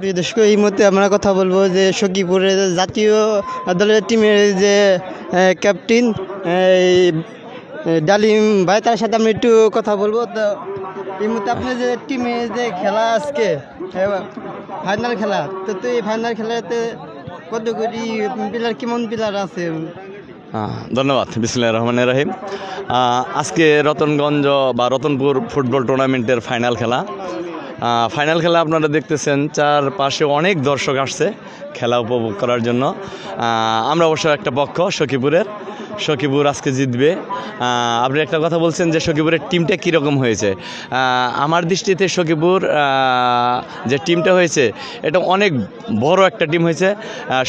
প্রিয় দর্শক, এই মুহূর্তে আমরা কথা বলব যে সখীপুরের জাতীয় দলের টিমের যে ক্যাপ্টেন এই ডালিম ভাই, তার সাথে আমরা একটু কথা বলব। তো এই মুহূর্তে আপনার যে টিমে যে খেলা আজকে ফাইনাল খেলা, তো তো এই ফাইনাল খেলাতে কত কোটি প্লেয়ার কেমন প্লেয়ার আছে? ধন্যবাদ। বিসমুল্লাহ রহমান রাহিম। আজকে রতনগঞ্জ বা রতনপুর ফুটবল টুর্নামেন্টের ফাইনাল খেলা। ফাইনাল খেলা আপনারা দেখতেছেন চার পাশে অনেক দর্শক আসছে খেলা উপভোগ করার জন্য। আমরা অবশ্য একটা পক্ষ, সখীপুরের। সখীপুর আজকে জিতবে। আপনি একটা কথা বলছেন যে সখীপুরের টিমটা কীরকম হয়েছে। আমার দৃষ্টিতে সখীপুর যে টিমটা হয়েছে এটা অনেক বড় একটা টিম হয়েছে।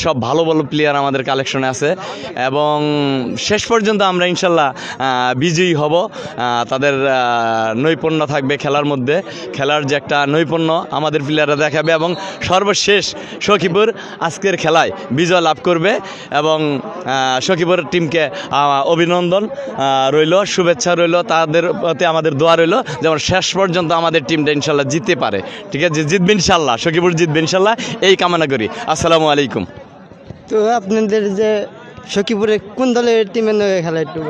সব ভালো ভালো প্লেয়ার আমাদের কালেকশনে আছে। এবং শেষ পর্যন্ত আমরা ইনশাল্লাহ বিজয়ী হব। তাদের নৈপুণ্য থাকবে খেলার মধ্যে। খেলার যে একটা নৈপুণ্য আমাদের প্লেয়াররা দেখাবে এবং সর্বশেষ সখীপুর আজকের খেলায় বিজয় লাভ করবে এবং আহ, সখীপুরের টিমকে অভিনন্দন। রইল, শুভেচ্ছা রইল, তাদের প্রতি আমাদের দোয়া রইল, যেমন শেষ পর্যন্ত আমাদের টিমটা ইনশাল্লাহ জিততে পারে। ঠিক আছে? জিতবে ইনশাল্লাহ, সখীপুর জিতবে ইনশাল্লাহ, এই কামনা করি। আসসালামু আলাইকুম। তো আপনাদের যে সখীপুরে কোন দলের টিমের খেলা একটু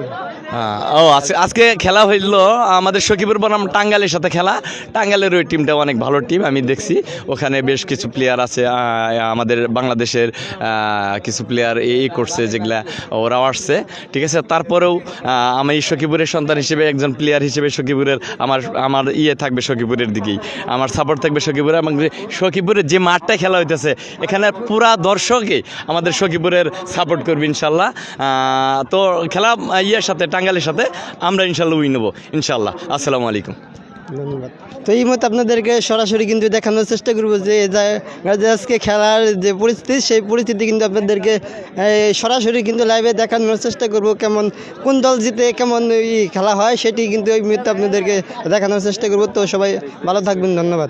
ও, আজকে খেলা হইল, আমাদের সখীপুর বনাম টাঙ্গালের সাথে খেলা। টাঙ্গালের ওই টিমটা অনেক ভালো টিম আমি দেখছি। ওখানে বেশ কিছু প্লেয়ার আছে আমাদের বাংলাদেশের কিছু প্লেয়ার এই করছে যেগুলা ওরাও আসছে, ঠিক আছে? তারপরেও আমি সখীপুরের সন্তান হিসেবে, একজন প্লেয়ার হিসেবে সখীপুরের আমার আমার ইয়ে থাকবে সখীপুরের দিকেই। আমার সাপোর্ট থাকবে সখীপুরে এবং সখীপুরের যে মাঠটা খেলা হইতেছে, এখানে পুরা দর্শকই আমাদের সখীপুরের সাপোর্ট করবে ইনশাল্লাহ। তো খেলা ইয়ের সাথে টাঙ্গালের সাথে, আমরা ইনশাল্লাহ উই নেব ইনশাল্লাহ আসসালামু আলাইকুম। ধন্যবাদ। তো এই মতো আপনাদেরকে সরাসরি কিন্তু দেখানোর চেষ্টা করব যে আজকে খেলার যে পরিস্থিতি, সেই পরিস্থিতি কিন্তু আপনাদেরকে সরাসরি কিন্তু লাইভে দেখানোর চেষ্টা করব কেমন, কোন দল জিতে কেমন খেলা হয়, সেটি কিন্তু এই মুহূর্তে আপনাদেরকে দেখানোর চেষ্টা করব। তো সবাই ভালো থাকবেন, ধন্যবাদ।